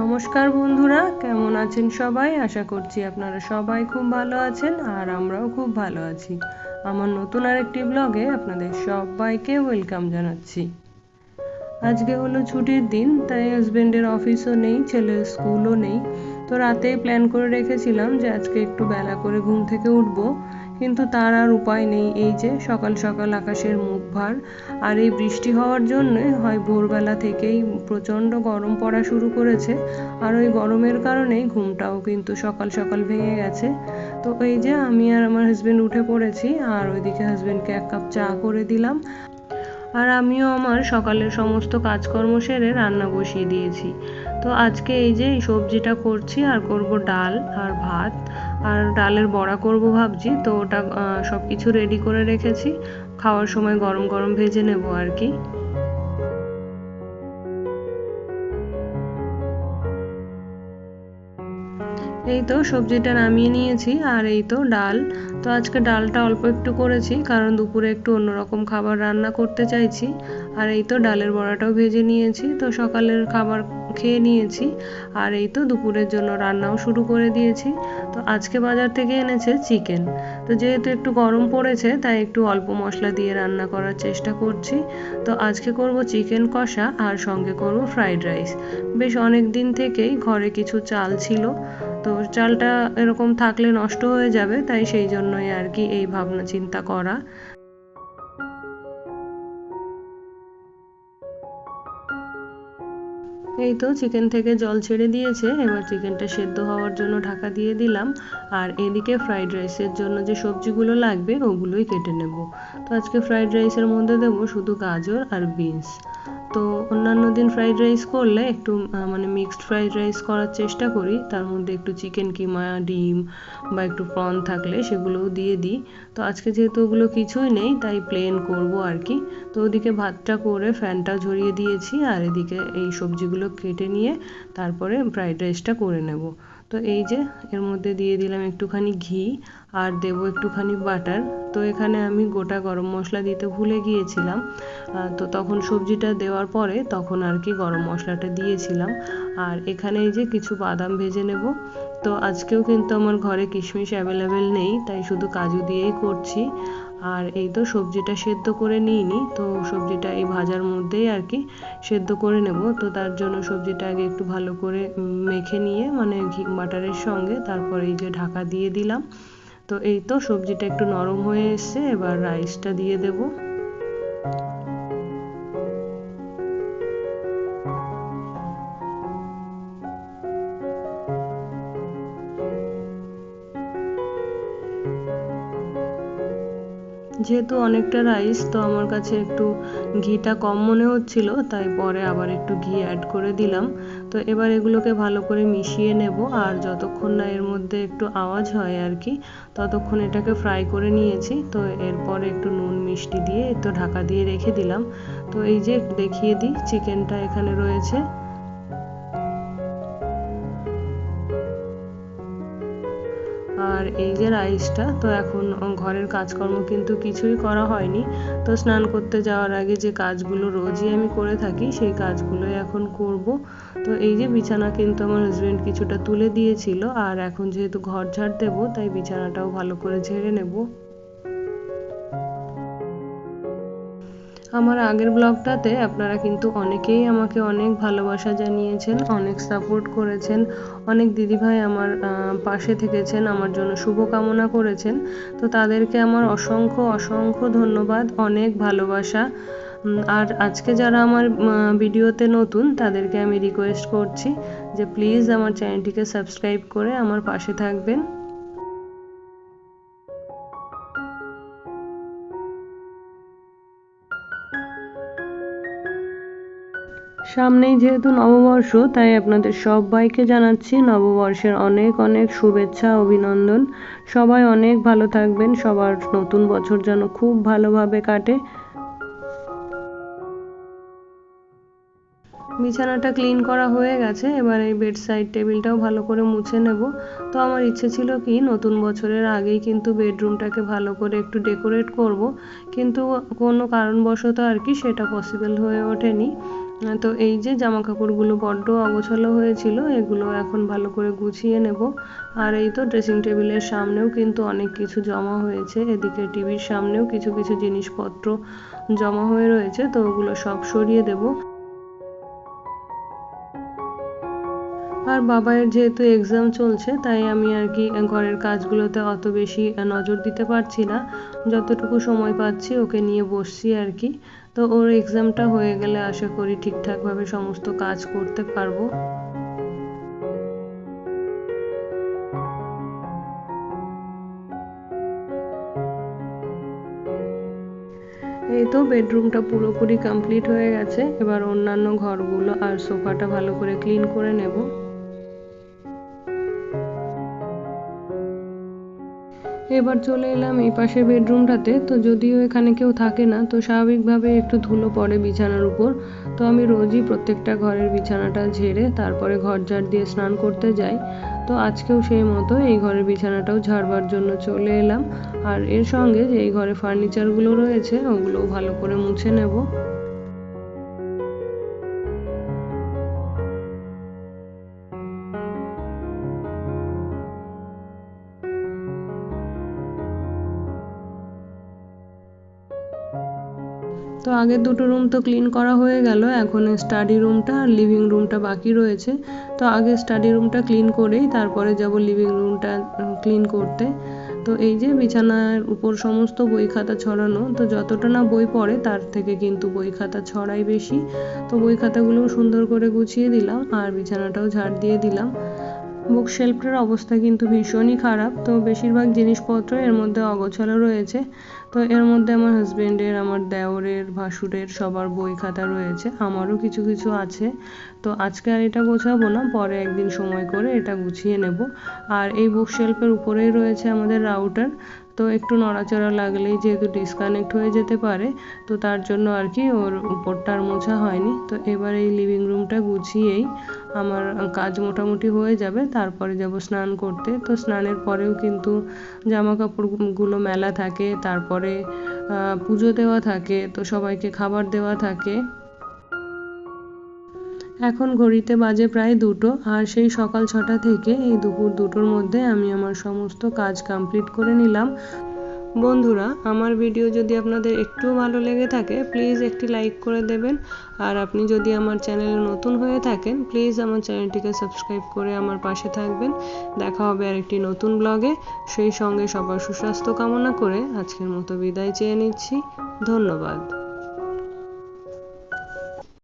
নমস্কার বন্ধুরা, কেমন আছেন সবাই? আশা করছি আপনারা সবাই খুব ভালো আছেন আর আমরাও খুব ভালো আছি। আমার নতুন আরেকটি ব্লগে আপনাদের সবাইকে ওয়েলকাম জানাচ্ছি। আজকে হলো ছুটির দিন, তাই হাজব্যান্ডের অফিসও নেই ছেলের স্কুলও নেই। তো রাতেই প্ল্যান করে রেখেছিলাম যে আজকে একটু বেলা করে ঘুম থেকে উঠবো। কিন্তু তার আর উপায় নেই এই যে সকাল সকাল আকাশের মুখ ভার। আর এই বৃষ্টি হওয়ার জন্যে হয় ভোরবেলা থেকেই প্রচণ্ড গরম পড়া শুরু করেছে। আর ওই গরমের কারণেই ঘুমটাও কিন্তু সকাল সকাল ভেঙে গেছে। তো এই যে আমি আর আমার হাজব্যান্ড উঠে পড়েছি, আর ওইদিকে হাজব্যান্ডকে এক কাপ চা করে দিলাম। আর আমিও আমার সকালের সমস্ত কাজকর্ম সেরে রান্না বসিয়ে দিয়েছি। তো আজকে এই যে এই সবজিটা করছি, আর করব ডাল আর ভাত। আর ডালের বড়া করব ভাবছি, তো ওটা সব কিছু রেডি করে রেখেছি। খাওয়ার সময় গরম গরম ভেজে নেব আর কি। এই তো সবজিটা নামিয়ে নিয়েছি আর এই তো ডাল। তো আজকে ডালটা অল্প একটু করেছি, কারণ দুপুরে একটু অন্যরকম খাবার রান্না করতে চাইছি। আর এই তো ডালের বড়াটাও ভেজে নিয়েছি, তো সকালের খাবার খেয়ে নিয়েছি। আর এই তো দুপুরের জন্য রান্নাও শুরু করে দিয়েছি। তো আজকে বাজার থেকে এনেছে চিকেন। তো যেহেতু একটু গরম পড়েছে, তাই একটু অল্প মশলা দিয়ে রান্না করার চেষ্টা করছি। তো আজকে করব চিকেন কষা, আর সঙ্গে করব ফ্রাইড রাইস। বেশ অনেক দিন থেকেই ঘরে কিছু চাল ছিল তো চালটা এরকম থাকলে নষ্ট হয়ে যাবে, তাই সেই জন্যই আর কি এই ভাবনা চিন্তা করা। এই তো চিকেন থেকে জল ছেড়ে দিয়েছে, এবার চিকেনটা সেদ্ধ হওয়ার জন্য ঢাকা দিয়ে দিলাম। আর এদিকে ফ্রাইড রাইসের জন্য যে সবজিগুলো লাগবে, ওগুলোই কেটে নেব। তো আজকে ফ্রাইড রাইসের মধ্যে দেবো শুধু গাজর আর বিনস। তো অন্যান্য দিন ফ্রাইড রাইস করলে একটু মানে মিক্সড ফ্রাইড রাইস করার চেষ্টা করি। তার মধ্যে একটু চিকেন কিমা, ডিম বা একটু প্রন থাকলে সেগুলোও দিয়ে দিই। তো আজকে যেহেতু ওগুলো কিছুই নেই, তাই প্লেন করব আর কি তো ওদিকে ভাতটা করে ফ্যানটা ঝরিয়ে দিয়েছি, আর এদিকে এই সবজিগুলো কেটে নিয়ে তারপরে ফ্রাইড রাইসটা করে নেব। তো এই যে, এর মধ্যে দিয়ে দিলাম একটুখানি ঘি আর দেবো একটুখানি বাটার। তো এখানে আমি গোটা গরম মশলা দিতে ভুলে গিয়েছিলাম। তো তখন সবজিটা দেওয়ার পরে তখন আর কি গরম মশলাটা দিয়েছিলাম। আর এখানে এই যে কিছু বাদাম ভেজে নেব। তো আজকেও কিন্তু আমার ঘরে কিশমিশ অ্যাভেলেবেল নেই, তাই শুধু কাজু দিয়েই করছি। আর এই তো সবজিটা সেদ্ধ করে নিইনি, তো সবজিটা এই ভাজার মধ্যেই আর কি সেদ্ধ করে নেব। তো তার জন্য সবজিটা আগে একটু ভালো করে মেখে নিয়ে মানে ঘি, বাটারের সঙ্গে তারপর এই যে ঢাকা দিয়ে দিলাম। তো এই তো সবজিটা একটু নরম হয়ে এসছে, এবার রাইসটা দিয়ে দেবো। যেহেতু অনেকটা রাইস, তো আমার কাছে একটু ঘিটা কম মনে হচ্ছিল, তাই পরে আবার একটু ঘি অ্যাড করে দিলাম। তো এবার এগুলোকে ভালো করে মিশিয়ে নেব, আর যতক্ষণ না এর মধ্যে একটু আওয়াজ হয় আর কি, ততক্ষণ এটাকে ফ্রাই করে নিয়েছি। তো এরপরে একটু নুন, মিষ্টি দিয়ে একটু ঢাকা দিয়ে রেখে দিলাম। তো এই যে দেখিয়ে দিই চিকেনটা এখানে রয়েছে। আর এই যে রাইসটা, তো এখন ঘরের কাজকর্ম কিন্তু কিছুই করা হয়নি। তো স্নান করতে যাওয়ার আগে যে কাজগুলো রোজই আমি করে থাকি, সেই কাজগুলোই এখন করব। তো এই যে বিছানা কিন্তু আমার হাজব্যান্ড কিছুটা তুলে দিয়েছিল, আর এখন যেহেতু ঘর ঝাড় দেবো, তাই বিছানাটাও ভালো করে ঝেড়ে নেব। আমার আগের ব্লগটাতে আপনারা কিন্তু অনেকেই আমাকে অনেক ভালোবাসা জানিয়েছেন, অনেক সাপোর্ট করেছেন, অনেক দিদিভাই আমার পাশে থেকেছেন, আমার জন্য শুভকামনা করেছেন। তো তাদেরকে আমার অসংখ্য অসংখ্য ধন্যবাদ, অনেক ভালোবাসা। আর আজকে যারা আমার ভিডিওতে নতুন, তাদেরকে আমি রিকোয়েস্ট করছি যে প্লিজ আমার চ্যানেলটিকে সাবস্ক্রাইব করে আমার পাশে থাকবেন। সামনেই যেহেতু নববর্ষ, তাই আপনাদের সবাইকে জানাচ্ছি নববর্ষের অনেক অনেক শুভেচ্ছা, অভিনন্দন। সবাই অনেক ভালো থাকবেন। সবার নতুন বছর যেন খুব ভালোভাবে কাটে। বিছানাটা ক্লিন করা হয়ে গেছে। এবার এই বেড সাইড টেবিলটাও ভালো করে মুছে নেব। তো আমার ইচ্ছে ছিল কি, নতুন বছরের আগেই কিন্তু বেডরুমটাকে ভালো করে একটু ডেকোরেট করব। কিন্তু কোনো কারণবশত আর কি সেটা পসিবল হয়ে ওঠেনি। তো এই যে জামা কাপড়গুলো বড্ড অগোছালো হয়েছিল, এগুলো এখন ভালো করে গুছিয়ে নেব। আর এই তো ড্রেসিং টেবিলের সামনেও কিন্তু অনেক কিছু জমা হয়েছে, এদিকে টিভির সামনেও কিছু কিছু জিনিসপত্র জমা হয়ে রয়েছে, তো ওগুলো সব সরিয়ে দেবো। আর বাবাইয়ের যেহেতু এক্সাম চলছে, তাই আমি আর কি ঘরের কাজগুলোতে অত বেশি নজর দিতে পারছি না। যতটুকু সময় পাচ্ছি ওকে নিয়ে বসছি আর কি। তো ওর এক্সামটা হয়ে গেলে আশা করি ঠিকঠাকভাবে সমস্ত কাজ করতে পারব। এই তো বেডরুমটা পুরোপুরি কমপ্লিট হয়ে গেছে। এবার অন্যান্য ঘরগুলো আর সোফাটা ভালো করে ক্লিন করে নেব। এবার চলে এলাম এই পাশের বেডরুমটাতে। তো যদিও এখানে কেউ থাকে না, তো স্বাভাবিকভাবে একটু ধুলো পড়ে বিছানার উপর। তো আমি রোজই প্রত্যেকটা ঘরের বিছানাটা ঝেড়ে তারপরে ঘর ঝাড় দিয়ে স্নান করতে যাই। তো আজকেও সেই মতো এই ঘরের বিছানাটাও ঝাড়বার জন্য চলে এলাম। আর এর সঙ্গে যে এই ঘরে ফার্নিচারগুলো রয়েছে, ওগুলোও ভালো করে মুছে নেব। তো আগের দুটো রুম তো ক্লিন করা হয়ে গেল, এখন স্টাডি রুমটা আর লিভিং রুমটা বাকি রয়েছে। তো আগে স্টাডি রুমটা ক্লিন করেই তারপরে যাব লিভিং রুমটা ক্লিন করতে। তো এই যে বিছানার উপর সমস্ত বই খাতা ছড়ানো, তো যতটা না বই পড়ে তার থেকে কিন্তু বই খাতা ছড়াই বেশি। তো বই খাতাগুলোও সুন্দর করে গুছিয়ে দিলাম আর বিছানাটাও ঝাড় দিয়ে দিলাম। বুক শেলফটার অবস্থা কিন্তু ভীষণই খারাপ, তো বেশিরভাগ জিনিসপত্র এর মধ্যে অগোছালো রয়েছে। তো এর মধ্যে আমার হাজব্যান্ডের আমার দেওরের, ভাসুরের সবার বই খাতা রয়েছে, আমারও কিছু কিছু আছে। তো আজকে আর এটা গোছাবো না, পরে একদিন সময় করে এটা গুছিয়ে নেব। আর এই বুক শেলফের উপরেই রয়েছে আমাদের রাউটার তো একটু নড়াচড়া লাগলেই যেহেতু ডিসকানেক্ট হয়ে যেতে পারে, তো তার জন্য আর কি ওর উপরটা আর মোছা হয়নি। তো এবার এই লিভিং রুমটা গুছিয়েই আমার কাজ মোটামুটি হয়ে যাবে, তারপরে যাব স্নান করতে। তো স্নানের পরেও কিন্তু জামা কাপড়গুলো মেলা থাকে, তারপরে পুজো দেওয়া থাকে, তো সবাইকে খাবার দেওয়া থাকে। এখন ঘড়িতে বাজে প্রায় দুটো, আর সেই সকাল ছটা থেকে এই দুপুর দুটোর মধ্যে আমি আমার সমস্ত কাজ কমপ্লিট করে নিলাম। বন্ধুরা, আমার ভিডিও যদি আপনাদের একটুও ভালো লেগে থাকে, প্লিজ একটি লাইক করে দেবেন। আর আপনি যদি আমার চ্যানেলে নতুন হয়ে থাকেন, প্লিজ আমার চ্যানেলটিকে সাবস্ক্রাইব করে আমার পাশে থাকবেন। দেখা হবে আর একটি নতুন ব্লগে। সেই সঙ্গে সবার সুস্বাস্থ্য কামনা করে আজকের মতো বিদায় চেয়ে নিচ্ছি। ধন্যবাদ।